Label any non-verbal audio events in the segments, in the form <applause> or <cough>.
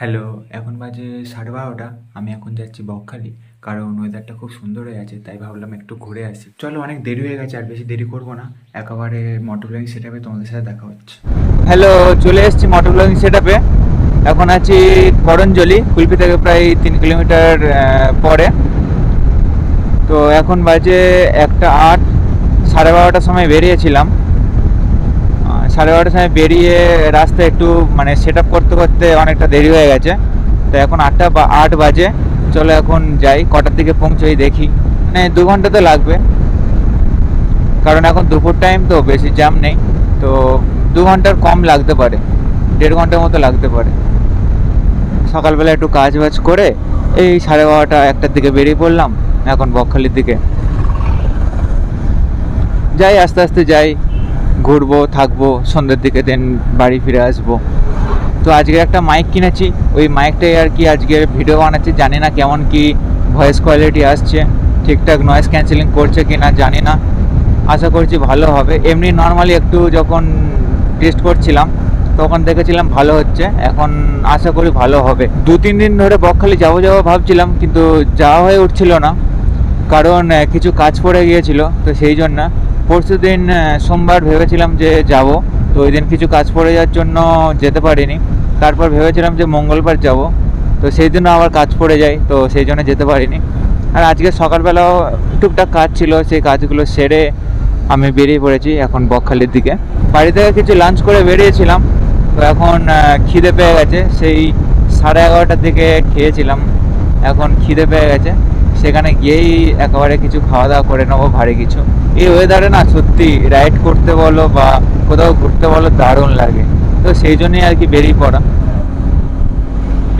Hello এখন বাজে সাড়ে বারোটা, আমি এখন যাচ্ছি বকখালি, কারণ ওয়েদারটা খুব সুন্দর হয়ে আছে, তাই ভাবলাম একটু ঘুরে আসি। চলো, অনেক দেরি হয়ে গেছে, আর বেশি দেরি করব না, একেবারে মোটর ব্লগিং সেটাপে তোমাদের সাথে দেখা হচ্ছে। হ্যালো চলে এসেছি মোটর ব্লগিং সেট আপে এখন আছি করঞ্জলি, কুলপি থেকে প্রায় তিন কিলোমিটার পরে। তো এখন বাজে একটা আট, সাড়ে বারোটার সময় বেরিয়েছিলাম। সাড়ে বারোটার সময় বেরিয়ে রাস্তায় একটু মানে সেট করতে করতে অনেকটা দেরি হয়ে গেছে। তো এখন আটটা বা, আট বাজে। চলো এখন যাই, কটার দিকে পৌঁছোই দেখি। মানে দু ঘণ্টা তো লাগবে। কারণ এখন দুপুর টাইম তো, বেশি জ্যাম নেই। তো দু ঘণ্টার কম লাগতে পারে। দেড় ঘণ্টার মতো লাগতে পারে। সকালবেলা একটু কাজ বাজ করে এই সাড়ে বারোটা, একটার দিকে বেরিয়ে পড়লাম। এখন বকখালির দিকে। যাই, আস্তে আস্তে যাই। ঘুরবো, থাকব, সন্ধ্যের দিকে দেন বাড়ি ফিরে আসব। তো আজকে একটা মাইক কিনেছি। ওই মাইকটাই আর কি আজকে ভিডিও বানাচ্ছি। জানি না কেমন কি ভয়েস কোয়ালিটি আসছে। ঠিকঠাক নয়েস ক্যান্সেলিং করছে কি না জানি না। আশা করছি ভালো হবে। এমনি নর্মালি একটু যখন টেস্ট করছিলাম, তখন দেখেছিলাম ভালো হচ্ছে। এখন আশা করি ভালো হবে। দু, তিন দিন ধরে বকখালি যাব যাব ভাবছিলাম, কিন্তু যাওয়া হয়ে উঠছিল না। কারণ কিছু কাজ পড়ে গিয়েছিল, তো সেই জন্য পরশু দিন সোমবার ভেবেছিলাম যে যাব, তো ওই দিন কিছু কাজ পড়ে যাওয়ার জন্য যেতে পারিনি। তারপর ভেবেছিলাম যে মঙ্গলবার যাব, তো সেই দিনও আবার কাজ পড়ে যায়, তো সেই জন্য যেতে পারিনি। আর আজকে সকালবেলাও টুকটাক কাজ ছিল, সেই কাজগুলো সেরে আমি বেরিয়ে পড়েছি এখন বকখালির দিকে। বাড়ি থেকে কিছু লাঞ্চ করে বেরিয়েছিলাম, তো এখন খিদে পেয়ে গেছে, সেই সাড়ে এগারোটার দিকে খেয়েছিলাম, এখন খিদে পেয়ে গেছে। সেখানে গিয়েই একেবারে কিছু খাওয়া দাওয়া করে নেব, ভারী কিছু। এই ওয়েদারে না সত্যি রাইড করতে বলো বা কোথাও ঘুরতে বলো দারুণ লাগে। তো সেই জন্যই আর কি বেরিয়ে পড়া।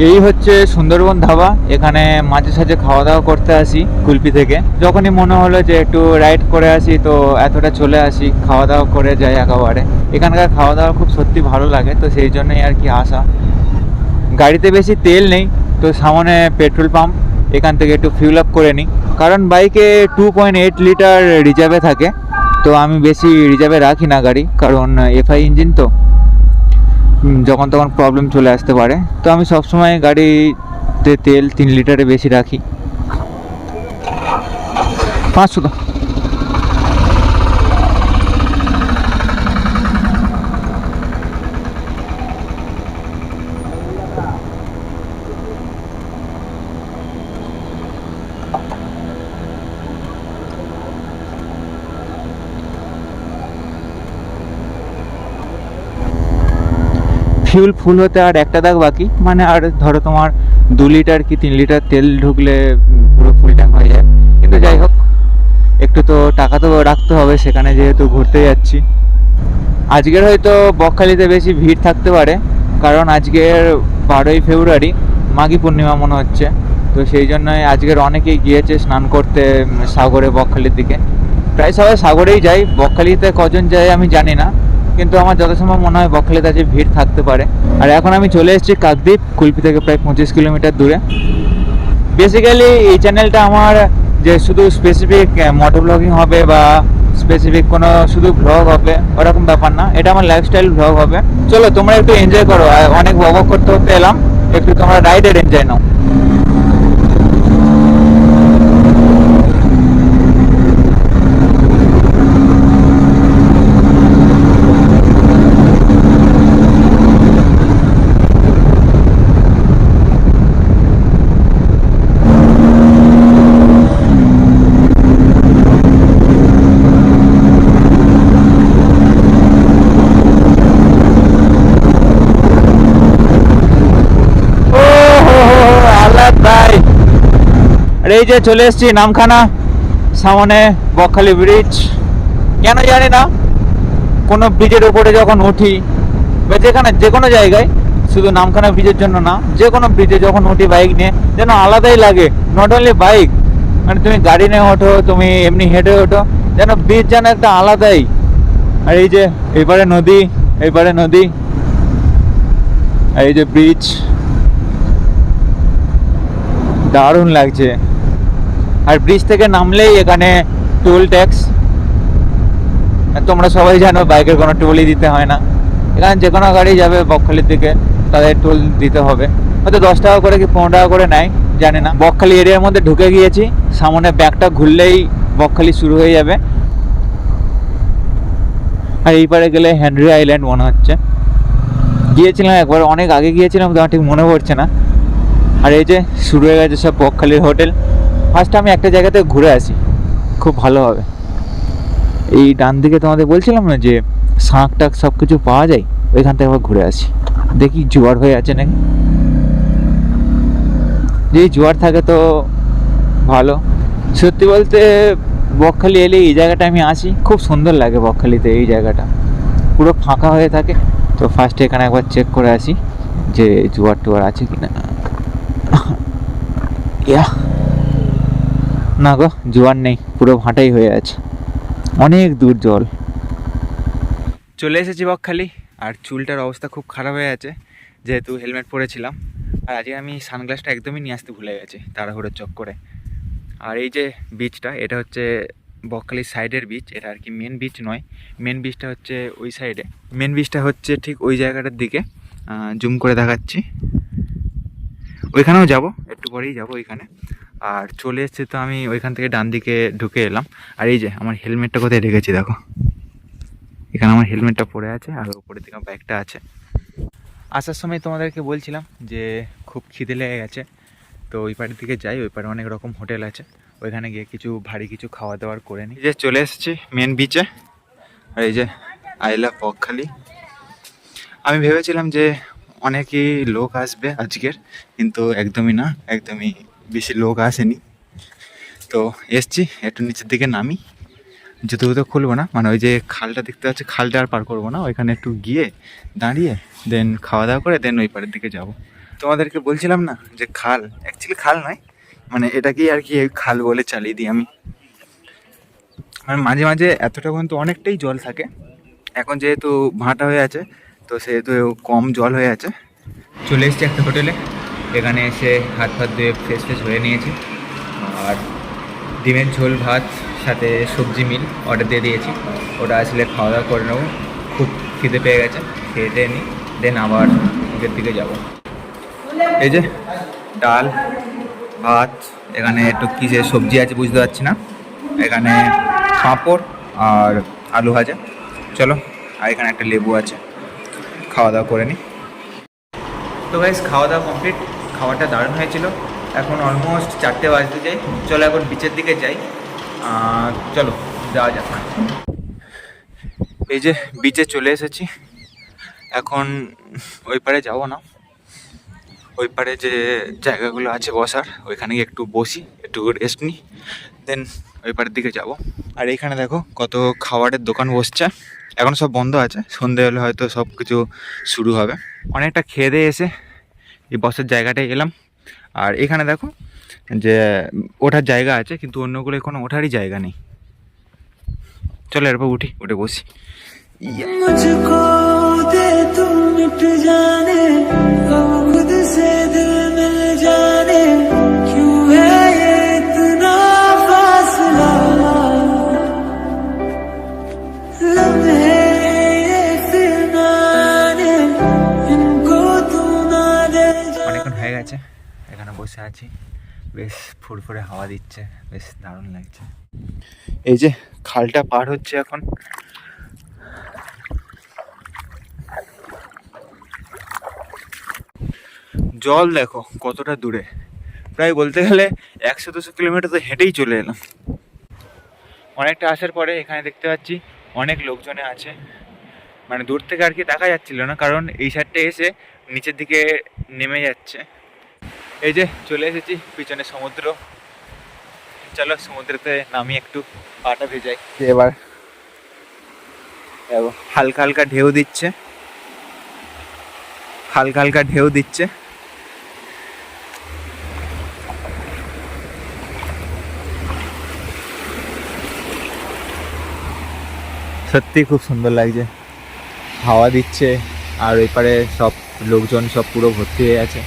এই হচ্ছে সুন্দরবন ধাবা, এখানে মাঝে সাঝে খাওয়া দাওয়া করতে আসি কুলপি থেকে। যখনই মনে হলো যে একটু রাইড করে আসি, তো এতটা চলে আসি, খাওয়া দাওয়া করে যাই একেবারে। এখানকার খাওয়া দাওয়া খুব সত্যি ভালো লাগে, তো সেই জন্যই আর কি আসা। গাড়িতে বেশি তেল নেই, তো সামনে পেট্রোল পাম্প এখান থেকে একটু ফিউল আপ করে নিই। কারণ বাইকে টু পয়েন্ট এইট লিটার রিজার্ভে থাকে, তো আমি বেশি রিজার্ভে রাখি না গাড়ি, কারণ এফআই ইঞ্জিন তো। যখন তখন প্রবলেম চলে আসতে পারে। তো আমি সবসময় গাড়িতে তেল তিন লিটারে বেশি রাখি। পাঁচশো ফিউল ফুল হতে আর একটা দাগ বাকি? মানে আর ধরো তোমার দু লিটার কি তিন লিটার তেল ঢুকলে পুরো ফুল ট্যাঙ্ক হয়ে যায়। কিন্তু যাই হোক, একটু তো টাকা তো রাখতে হবে, সেখানে যেহেতু ঘুরতে যাচ্ছি। আজকের হয়তো বকখালিতে বেশি ভিড় থাকতে পারে, কারণ আজকের বারোই ফেব্রুয়ারি মাঘী পূর্ণিমা মনে হচ্ছে। তো সেই জন্যই আজকের অনেকেই গিয়েছে স্নান করতে সাগরে, বকখালির দিকে। প্রায় সবাই সাগরেই যায়, বকখালিতে কজন যায় আমি জানি না। কিন্তু আমার যথাসম্ভব মনে হয় বকখালিতে আজকে ভিড় থাকতে পারে। আর এখন আমি চলে এসেছি কাকদ্বীপ, কুলপি থেকে প্রায় পঁচিশ কিলোমিটার দূরে। বেসিক্যালি এই চ্যানেলটা আমার যে শুধু স্পেসিফিক মোটর ব্লগিং হবে বা স্পেসিফিক কোনো শুধু ব্লগ হবে, ওরকম ব্যাপার না। এটা আমার লাইফস্টাইল ব্লগ হবে। চলো তোমরা একটু এনজয় করো। অনেক বক করতে করতে এলাম। একটু তোমরা রাইডের এনজয় নাও। এই যে চলে এসেছি নামখানা, সামনে বকখালি ব্রিজ কেন জানি না, কোনো ব্রিজের উপরে যখন উঠি, বা যেখানে যে কোনো জায়গায়, শুধু নামখানা ব্রিজের জন্য না যে কোনো ব্রিজে যখন উঠি বাইক নিয়ে, যেন আলাদাই লাগে। নট অনলি বাইক মানে তুমি গাড়ি নিয়ে ওঠো, তুমি এমনি হেঁটে ওঠো, যেন ব্রিজ যেন একটা আলাদাই। আর এই যে, এবারে নদী এবারে নদী। আর এই যে ব্রিজ দারুণ লাগছে। আর ব্রিজ থেকে নামলেই এখানে টোল ট্যাক্স তোমরা সবাই জানো, বাইকের কোনো টোলই দিতে হয় না। এখানে যে কোনো গাড়ি যাবে বকখালির দিকে, তাদের টোল দিতে হবে। হয়তো দশ টাকা করে কি পনেরো টাকা করে নেয়, জানি না। বকখালি এরিয়ার মধ্যে ঢুকে গিয়েছি, সামনে ব্যাগটা ঘুরলেই বকখালি শুরু হয়ে যাবে। আর এই পারে গেলে হেনরি আইল্যান্ড মনে হচ্ছে। গিয়েছিলাম একবার, অনেক আগে গিয়েছিলাম ঠিক মনে পড়ছে না। আর এই যে শুরু হয়ে গেছে সব বকখালির হোটেল। ফার্স্ট আমি একটা জায়গাতে ঘুরে আসি। খুব ভালো হবে। এই ডান দিকে তোমাদের বলছিলাম না যে শাঁখ টাক সব কিছু পাওয়া যায়? ওইখান থেকে আবার ঘুরে আসি। দেখি জোয়ার হয়ে আছে নাকি? যদি জোয়ার থাকে তো ভালো। সত্যি বলতে বকখালি এলে এই জায়গাটা আমি আসি। খুব সুন্দর লাগে বকখালিতে এই জায়গাটা। পুরো ফাঁকা হয়ে থাকে। তো ফার্স্টে এখানে একবার চেক করে আসি যে জোয়ার টোয়ার আছে কি না <laughs> ইয়া। না গো, জোয়ার নেই, পুরো ভাঁটাই হয়ে আছে। অনেক দূর জল। চলে এসেছি বকখালি, আর চুলটার অবস্থা খুব খারাপ হয়ে আছে, যেহেতু হেলমেট পরেছিলাম। আর আজকে আমি সানগ্লাসটা একদমই নিয়ে আসতে ভুলে গেছি, তাড়াহুড়োর চক করে আর এই যে বিচটা এটা হচ্ছে বকখালির সাইডের বিচ এটা আর কি মেন বিচ নয়। মেন বিচটা হচ্ছে ওই সাইডে মেন বিচটা হচ্ছে ঠিক ওই জায়গাটার দিকে। জুম করে দেখাচ্ছি। ওইখানেও যাব, একটু পরেই যাব ওইখানে। আর চলে এসেছি তো আমি ওইখান থেকে ডান দিকে ঢুকে এলাম। আর এই যে, আমার হেলমেটটা কোথায় রেখেছি দেখো। এখানে আমার হেলমেটটা পরে আছে আর উপরের দিকে ব্যাগটা আছে। আসার সময় তোমাদেরকে বলছিলাম যে, খুব খিদে লেগে গেছে। তো ওই পাড়ের দিকে যাই, ওই পাড়ে অনেক রকম হোটেল আছে। ওইখানে গিয়ে কিছু, ভারী কিছু খাওয়া দাওয়ার করে নিই। যে চলে এসেছি মেন বিচে আর এই যে আইলা পকখালি আমি ভেবেছিলাম যে, অনেকই লোক আসবে আজকের, কিন্তু একদমই না, একদমই বেশি লোক আসেনি। তো এসছি, একটু নিচের দিকে নামি। জুতো জুতো খুলবো না মানে ওই যে খালটা দেখতে পাচ্ছি, খালটা আর পার করব না, ওইখানে একটু গিয়ে দাঁড়িয়ে দেন খাওয়া দাওয়া করে দেন ওই পাড়ের দিকে যাব। তোমাদেরকে বলছিলাম না যে খাল অ্যাকচুয়ালি খাল নয় মানে এটাকেই আর কি খাল বলে চালিয়ে দিই আমি। মানে মাঝে মাঝে এতটা পর্যন্ত অনেকটাই জল থাকে, এখন যেহেতু ভাঁটা হয়ে আছে, তো সেহেতু কম জল হয়ে আছে। চলে এসছি একটা হোটেলে। এখানে এসে হাত ফাত ধুয়ে ফ্রেশ ফ্রেশ হয়ে নিয়েছি। আর ডিমের ঝোল, ভাত, সাথে সবজি মিল অর্ডার দিয়ে দিয়েছি। ওটা আসলে খাওয়া দাওয়া করে নেব। খুব খিদে পেয়ে গেছে, খেয়ে টেয়ে নিই দেন আবার দিকের দিকে যাব। এই যে ডাল, ভাত, এখানে একটু কিসের সবজি আছে বুঝতে পারছি না। এখানে পাঁপড় আর আলু ভাজা। চলো, আর এখানে একটা লেবু আছে। খাওয়া দাওয়া করে নিই। তো গাইস খাওয়া দাওয়া কমপ্লিট খাবারটা দারুণ হয়েছিল। এখন অলমোস্ট চারটে বাজতে যাই চলো এখন বিচের দিকে যাই। চলো, যাওয়া যাক। এই যে বিচে চলে এসেছি। এখন ওই পারে যাব না। ওই পারে যে জায়গাগুলো আছে বসার, ওইখানে একটু বসি, একটু রেস্ট নিই। দেন ওই পারের দিকে যাব। আর এইখানে দেখো কত খাবারের দোকান বসছে। এখন সব বন্ধ আছে। সন্ধে হলে হয়তো সব কিছু শুরু হবে। অনেকটা খেয়ে দিয়ে এসে এই বসার জায়গাটায় এলাম। আর এখানে দেখো যে ওঠার জায়গা আছে, কিন্তু অন্যগুলো কোনো ওঠারই জায়গা নেই। চলো এরপর উঠি, উঠে বসি। Love it. গেছে। এখানে বসে আছি। বেশ ফুরফুরে হাওয়া দিচ্ছে, বেশ দারুণ লাগছে। এই যে খালটা পার হচ্ছে এখন। জল দেখো কতটা দূরে। প্রায় বলতে গেলে একশো দুশো কিলোমিটার তো হেঁটেই চলে এলাম। অনেকটা আসার পরে এখানে দেখতে পাচ্ছি অনেক লোকজনে আছে। মানে দূর থেকে আর কি দেখা যাচ্ছিল না, কারণ এই সাইডটা এসে নিচের দিকে নেমে যাচ্ছে। এই যে চলে এসেছি পিছনে সমুদ্র। চলো সমুদ্রতে নামি একটু পাটা ভেজাই। এবার হালকা হালকা ঢেউ দিচ্ছে। হালকা হালকা ঢেউ দিচ্ছে। সত্যি খুব সুন্দর লাগছে। হাওয়া দিচ্ছে আর ওই পারে সব লোকজন সব পুরো ভর্তি হয়ে আছে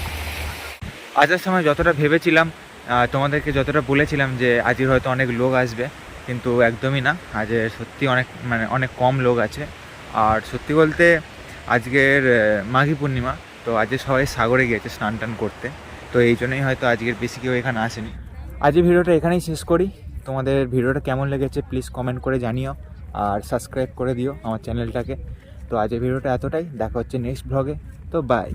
আসার সময় যতটা ভেবেছিলাম তোমাদেরকে যতটা বলেছিলাম যে আজকে হয়তো অনেক লোক আসবে, কিন্তু একদমই না। আজ সত্যি অনেক মানে অনেক কম লোক আছে। আর সত্যি বলতে আজকের মাঘী পূর্ণিমা, তো আজকে সবাই সাগরে গিয়েছে স্নান টান করতে। তো এই জন্যই হয়তো আজকের বেশি কেউ এখানে আসেনি। আজকের ভিডিওটা এখানেই শেষ করি। তোমাদের ভিডিওটা কেমন লেগেছে প্লিজ কমেন্ট করে জানিও। আর সাবস্ক্রাইব করে দিও আমার চ্যানেলটাকে। তো আজকের ভিডিওটা এতটাই। দেখা হচ্ছে নেক্সট ব্লগে। তো বাই।